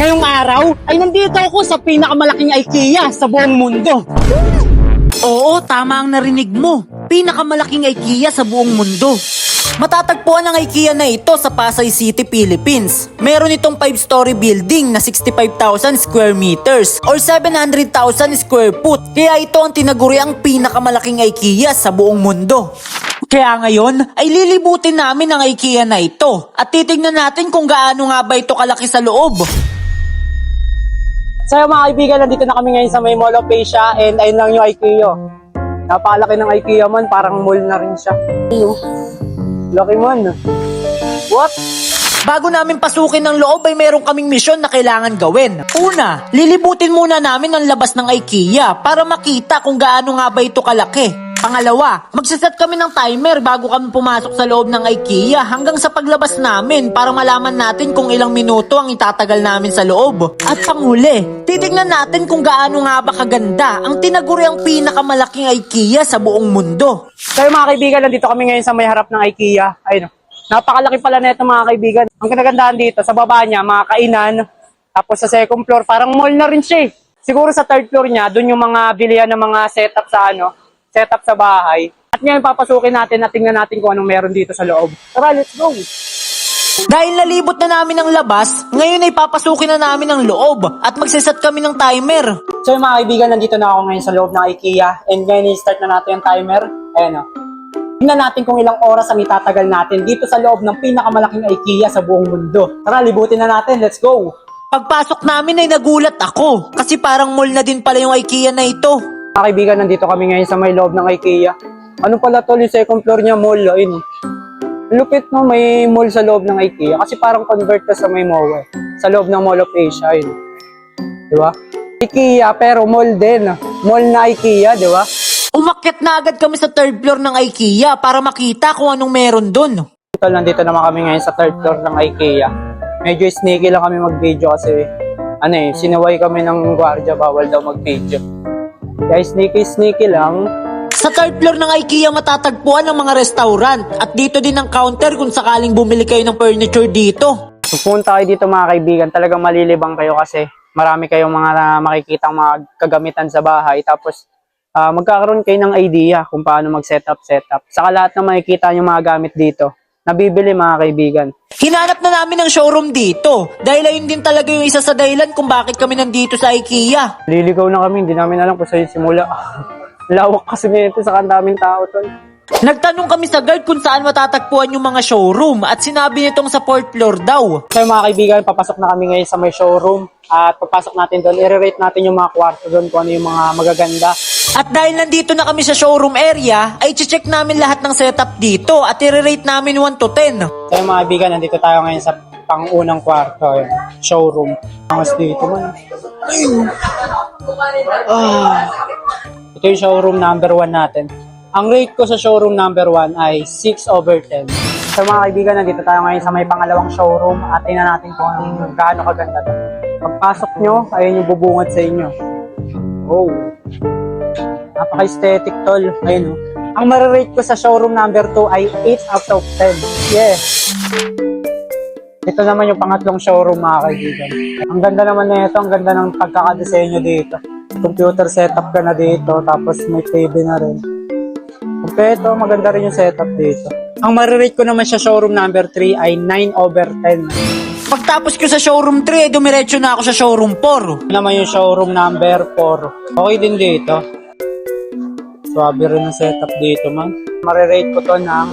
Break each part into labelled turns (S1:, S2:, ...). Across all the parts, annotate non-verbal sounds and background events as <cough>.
S1: Ngayong araw ay nandito ako sa pinakamalaking IKEA sa buong mundo.
S2: Oo, tama ang narinig mo. Pinakamalaking IKEA sa buong mundo. Matatagpuan ang IKEA na ito sa Pasay City, Philippines. Meron itong 5-story building na 65,000 square meters or 700,000 square foot. Kaya ito ang tinaguri ang pinakamalaking IKEA sa buong mundo. Kaya ngayon ay lilibutin namin ang IKEA na ito at titignan natin kung gaano nga ba ito kalaki sa loob.
S1: So mga kaibigan, nandito na kami ngayon sa may Mall of Asia and ayun lang yung IKEA. Napakalaki ng IKEA man, parang mall na rin siya. Laki man. What?
S2: Bago namin pasukin ng loob ay meron kaming misyon na kailangan gawin. Una, lilibutin muna namin ang labas ng IKEA para makita kung gaano nga ba ito kalaki. Pangalawa, magsaset kami ng timer bago kami pumasok sa loob ng IKEA hanggang sa paglabas namin para malaman natin kung ilang minuto ang itatagal namin sa loob. At panghuli, titignan natin kung gaano nga ba kaganda ang tinaguri ang pinakamalaking IKEA sa buong mundo.
S1: So mga kaibigan, nandito kami ngayon sa may harap ng IKEA. Ayun, napakalaki pala nito mga kaibigan. Ang kinagandahan dito, sa baba niya, mga kainan. Tapos sa second floor, parang mall na rin siya eh. Siguro sa third floor niya, doon yung mga bilihan ng mga setup sa ano, setup sa bahay. At ngayon papasukin natin at tingnan natin kung anong meron dito sa loob. Tara, let's go!
S2: Dahil nalibot na namin ang labas, ngayon ay papasukin na namin ang loob at magsiset kami ng timer.
S1: So yung mga kaibigan, nandito na ako ngayon sa loob ng IKEA and ngayon i-start na natin yung timer. Ayan o. Tingnan natin kung ilang oras ang itatagal natin dito sa loob ng pinakamalaking IKEA sa buong mundo. Tara, libutin na natin. Let's go!
S2: Pagpasok namin ay nagulat ako kasi parang mall na din pala yung IKEA na ito.
S1: Mga kaibigan, nandito kami ngayon sa may loob ng IKEA. Ano pala to, yung second floor niya, mall. Ayun. Lupit no, may mall sa loob ng IKEA kasi parang convert ka sa may mall. eh. Sa loob ng Mall of Asia, ayun. Di ba? IKEA pero mall din. Mall na IKEA, di ba?
S2: Umakyat na agad kami sa third floor ng IKEA para makita kung anong meron dun.
S1: Ito, nandito naman kami ngayon sa third floor ng IKEA. Medyo sneaky lang kami mag-video kasi ano eh, sinaway kami ng gwardiya, bawal daw mag-video. Kaya sneaky-sneaky lang.
S2: Sa third floor ng IKEA matatagpuan ang mga restaurant at dito din ang counter kung sakaling bumili kayo ng furniture dito.
S1: Kung pumunta kayo dito mga kaibigan, talagang malilibang kayo kasi marami kayong mga makikitang mga kagamitan sa bahay. Tapos ah, magkakaroon kayo ng idea kung paano mag-setup, setup. Saka lahat ng makikita yung mga gamit dito, nabibili mga kaibigan.
S2: Hinanap na namin ang showroom dito dahil ayun din talaga yung isa sa dahilan kung bakit kami nandito sa IKEA.
S1: Liligaw na kami, hindi namin alam kung saan yung simula. <laughs> Lawak kasi nito sa daming tao tol.
S2: Nagtanong kami sa guard kung saan matatagpuan yung mga showroom at sinabi nitong sa fourth floor daw.
S1: So mga kaibigan, papasok na kami ngayon sa may showroom. At pagpasok natin doon, i-rate natin yung mga kwarto doon kung ano yung mga magaganda.
S2: At dahil nandito na kami sa showroom area, ay check namin lahat ng setup dito at i-rate namin 1 to 10.
S1: So mga kaibigan, nandito tayo ngayon sa pangunang kwarto, yung showroom. Angas dito man. Ayun. Ah. Ito yung showroom number 1 natin. Ang rate ko sa showroom number 1 ay 6 over 10. So mga kaibigan, nandito tayo ngayon sa may pangalawang showroom at tingnan natin kung gaano kaganda to. Pagpasok nyo, ayun yung bubungad sa inyo. Oh. Napaka-aesthetic tol. Ayun oh. Ang marirate ko sa showroom number 2 ay 8 out of 10. Yes. Ito naman yung pangatlong showroom mga kaibigan. Ang ganda naman nito, ang ganda ng pagkakadesenyo dito. Computer setup ka na dito, tapos may TV na rin. Kompleto, maganda rin yung setup dito. Ang marirate ko naman sa showroom number 3 ay 9 over 10.
S2: Pagtapos ko sa showroom 3, eh, dumiretso na ako sa showroom 4.
S1: Ano naman yung showroom number 4. Okay din dito. Swabe rin ang setup dito man. Marirate ko to ng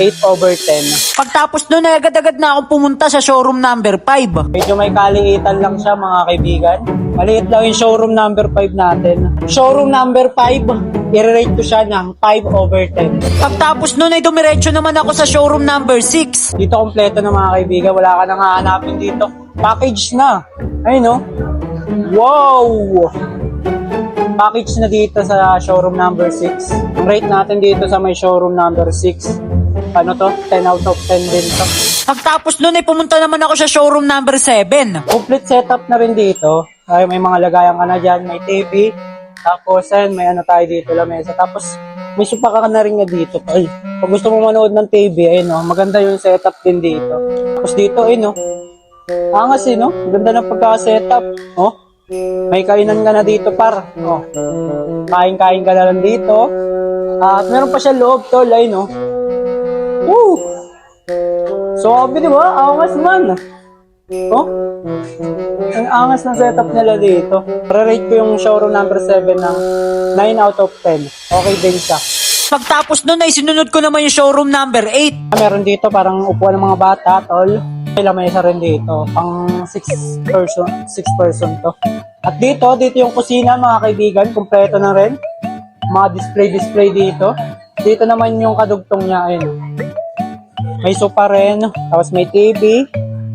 S1: 8 over 10.
S2: Pagtapos doon, ay agad-agad na akong pumunta sa showroom number 5.
S1: Medyo may kaliitan lang siya mga kaibigan. Maliit lang yung showroom number 5 natin. Showroom number 5, i-rate ko siya ng 5 over 10.
S2: Pagtapos noon ay dumiretso naman ako sa showroom number 6.
S1: Dito kompleto na mga kaibigan, wala ka nang hahanapin dito. Package na. Ayun no? Wow! Package na dito sa showroom number 6. Ang rate natin dito sa may showroom number 6. Ano to? 10 out of 10 din to.
S2: Pagtapos noon ay pumunta naman ako sa showroom number 7.
S1: Complete setup na rin dito. Ay, may mga lagayan ka na dyan. May TV. Tapos, ayun, may ano tayo dito, lamesa. Tapos, may supa ka na rin nga dito. Ay, pag gusto mo manood ng TV, ayun, oh, maganda yung setup din dito. Tapos dito, ayun, oh, Angas eh, no? Ganda ng pagka-setup. Oh, may kainan ka na dito, par. Oh, kain-kain ka na lang dito. At meron pa siya loob, tol, ay, no? Woo! So, sabi, di ba? Angas man. Oh, ang angas ng setup nila dito. Re-rate ko yung showroom number 7 ng 9 out of 10. Okay din siya.
S2: Pagtapos nun ay sinunod ko naman yung showroom number 8.
S1: Ah, Meron dito parang upuan ng mga bata, tol. May lamesa rin dito. Pang 6 person, 6 person to. At dito, dito yung kusina mga kaibigan. Kompleto na rin. Mga display-display dito. Dito naman yung kadugtong niya. Ayun. May sofa rin. Tapos may TV.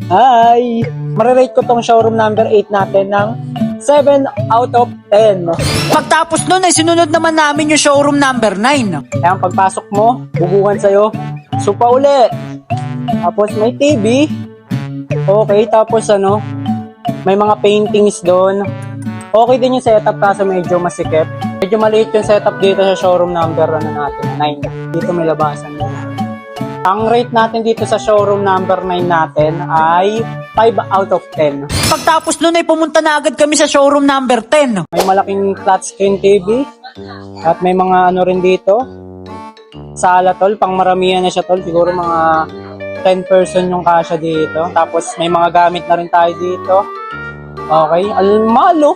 S1: Hi! Marirate ko tong showroom number 8 natin ng 7 out of 10.
S2: Pagtapos nun ay sinunod naman namin yung showroom number 9.
S1: Kaya ang pagpasok mo, bubuhan sa'yo, supa uli. Tapos may TV. Okay, tapos ano, may mga paintings doon. Okay din yung setup kaso medyo masikip. Medyo maliit yung setup dito sa showroom number ano natin, 9. Dito may labasan din. Ang rate natin dito sa showroom number 9 natin ay 5 out of 10.
S2: Pagtapos nun ay pumunta na agad kami sa showroom number 10.
S1: May malaking flat screen TV at may mga ano rin dito. Sala tol, pang maramihan na siya tol. Siguro mga 10 person yung kasya dito. Tapos may mga gamit na rin tayo dito. Okay, almalo.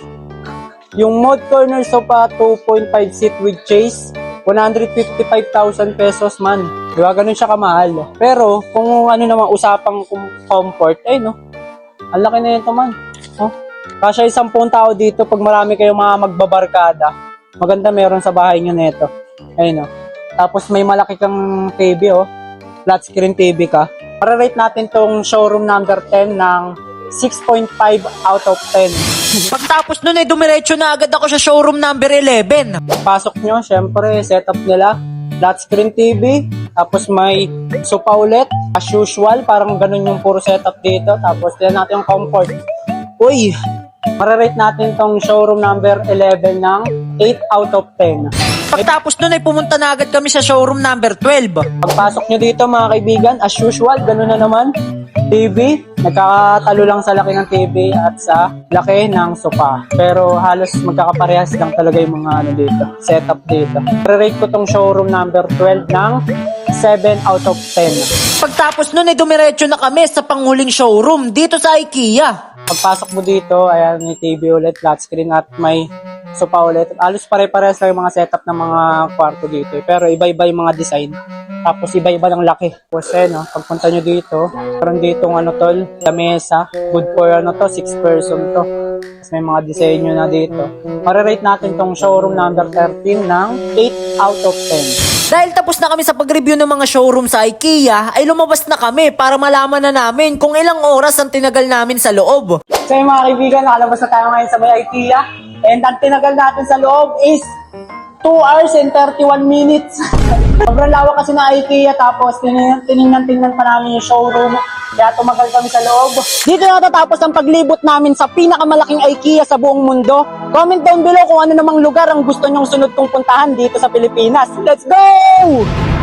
S1: Yung mod corner sofa 2.5 seat with chase. 155,000 pesos man. Di ba? Ganun siya kamahal. Pero, kung ano naman usapang comfort, ay no. Ang laki na ito man. Oh. Kasya isang tao dito pag marami kayong mga magbabarkada. Maganda meron sa bahay nyo nito. Ayun oh. Tapos may malaki kang TV oh. Flat screen TV ka. Para rate natin tong showroom number 10 ng 6.5 out of 10.
S2: Pagtapos nun ay dumiretso na agad ako sa showroom number 11.
S1: Pasok nyo, syempre, setup nila. Flat screen TV. Tapos may sofa ulit. As usual, parang ganun yung puro setup dito. Tapos yan natin yung comfort. Uy! Mararate natin tong showroom number 11 ng 8 out of 10.
S2: Pagtapos nun ay pumunta na agad kami sa showroom number 12.
S1: Pagpasok nyo dito mga kaibigan, as usual, ganun na naman. TV, nagkakatalo lang sa laki ng TV at sa laki ng sofa. Pero halos magkakaparehas lang talaga yung mga ano dito, setup dito. Re-rate ko tong showroom number 12 ng 7 out of 10.
S2: Pagtapos nun ay dumiretso na kami sa panghuling showroom dito sa IKEA.
S1: Pagpasok mo dito, ayan, may TV ulit, flat screen at may sofa ulit. Halos pare-parehas lang yung mga setup ng mga kwarto dito. eh. Pero iba-iba yung mga design. Tapos iba-iba ng laki. Tapos eh, no, pagpunta nyo dito, meron dito ano tol, lamesa. Good for ano to, 6 person to. Tapos may mga disenyo na dito. Marirate natin tong showroom number 13 ng 8 out of 10.
S2: Dahil tapos na kami sa pag-review ng mga showroom sa IKEA, ay lumabas na kami para malaman na namin kung ilang oras ang tinagal namin sa loob.
S1: So yung mga kaibigan, nakalabas na tayo ngayon sa may IKEA. And ang tinagal natin sa loob is 2 hours and 31 minutes. <laughs> Sobrang lawak kasi na IKEA tapos tinignan- tinignan-tingnan pa namin yung showroom. Kaya tumagal kami sa loob. Dito na natatapos ang paglibot namin sa pinakamalaking IKEA sa buong mundo. Comment down below kung ano namang lugar ang gusto nyong sunod kong puntahan dito sa Pilipinas. Let's go!